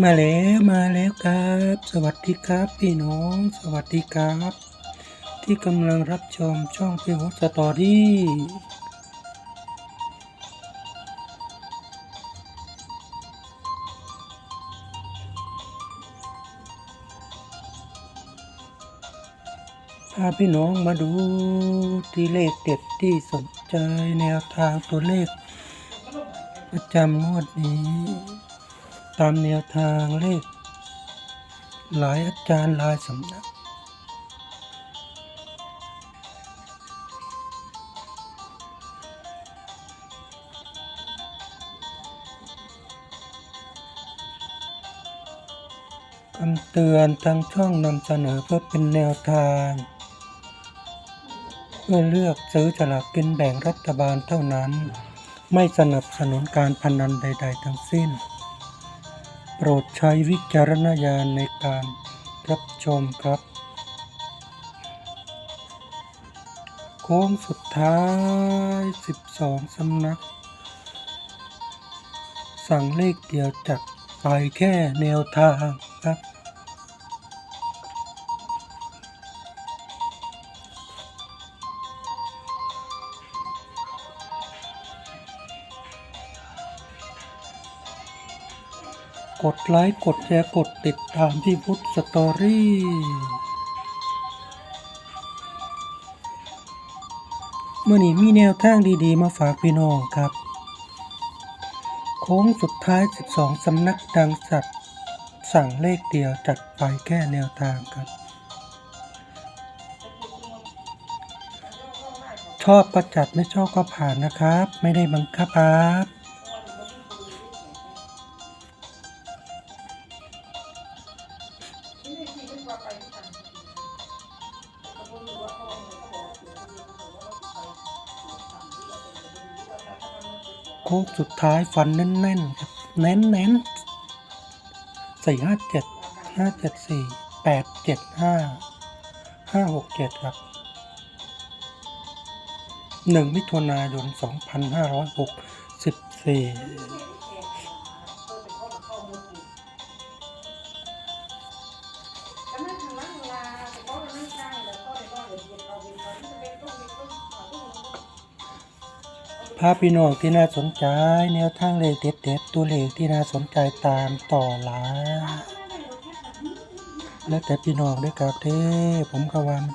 มาแล้วมาแล้วครับ สวัสดีครับพี่น้อง สวัสดีครับ ที่กำลังรับชมช่องพี่ฮุสตอรี่พาพี่น้องมาดูที่เลขเด็ดที่สนใจแนวทางตัวเลขประจำงวดนี้ ตามแนวทางเลข หลายอาจารย์หลายสำนัก คำเตือนทางช่องนำเสนอเพื่อเป็นแนวทาง เพื่อเลือกซื้อฉลากกินแบ่งรัฐบาลเท่านั้น ไม่สนับสนุนการพนันใด ๆ ทั้งสิ้น โปรดใช้วิจารณญาณในการรับชมครับ โค้งสุดท้าย 12 สำนัก สั่งเลขเดียวจัดไปแค่แนวทางครับ กดไลค์ กดแชร์ กดติดตามที่พุทธสตอรี่เมื่อนี้มีแนวทางดีๆ มาฝากพี่น้องครับ โค้งสุดท้าย 12 สำนักดังสัตว์ สั่งเลขเดียวจัดไปแค่แนวทางครับ ชอบก็จัดไม่ชอบก็ผ่านนะครับ ไม่ได้บังคับครับ โค้งสุดท้ายฟันแน่นๆครับเน้นเน้นสี่ห้าเจ็ดห้าเจ็ดสี่แปดเจ็ดห้าห้าหกเจ็ดครับหนึ่งมิถุนายนสองพันห้าร้อยหกสิบสี่ ภาพพี่น้องที่น่าสนใจ แนวทางเลขเด็ดๆตัวเลขที่น่าสนใจตามต่อหลาแล้วแต่พี่น้องด้วยครับเท่ผมก็ว่ามัน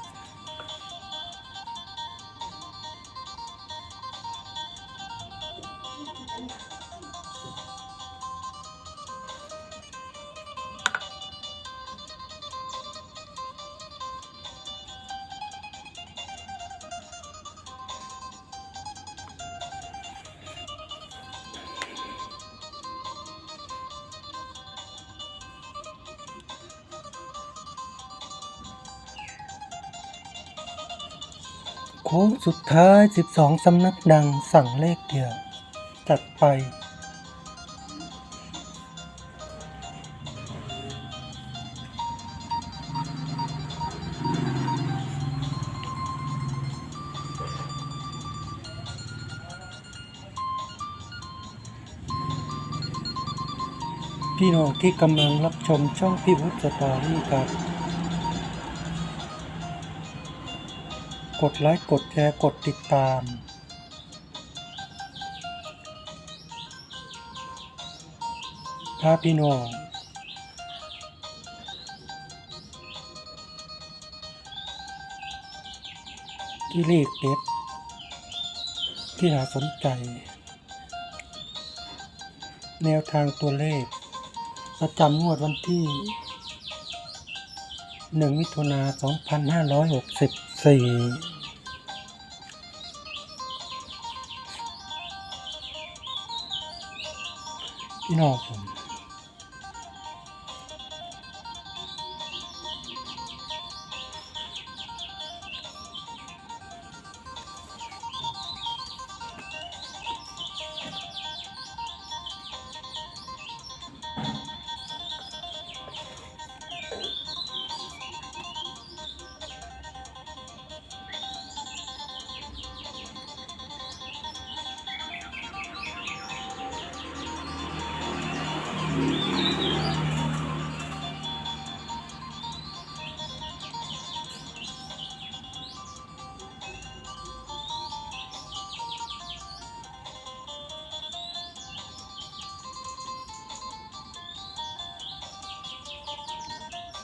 โค้งสุดท้าย 12 สำนักดังสั่งเลขเดียว จัดไป พี่น้องที่กำลังรับชมช่องพี่วุฒิสตอรี่ครับ กดไลค์กดแชร์กดติดตาม พาพี่น้องที่เลขเด็ดที่หาสนใจ แนวทางตัวเลข ประจำงวดวันที่ 1 มิถุนา 2564พันห้าร้อยหกสิบสี่พี่น้องผม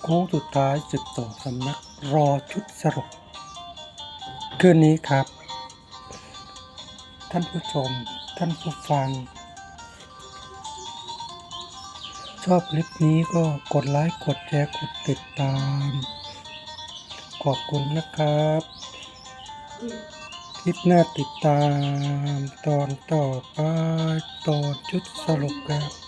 โค้งสุดท้ายสิบสองสำนักรอชุดสรุปคืนนี้ครับ ท่านผู้ชม ท่านผู้ฟัง ชอบคลิปนี้ก็กดไลค์กดแชร์กดติดตาม ขอบคุณนะครับ คลิปหน้าติดตาม ตอนต่อไปตอนชุดสรุปครับ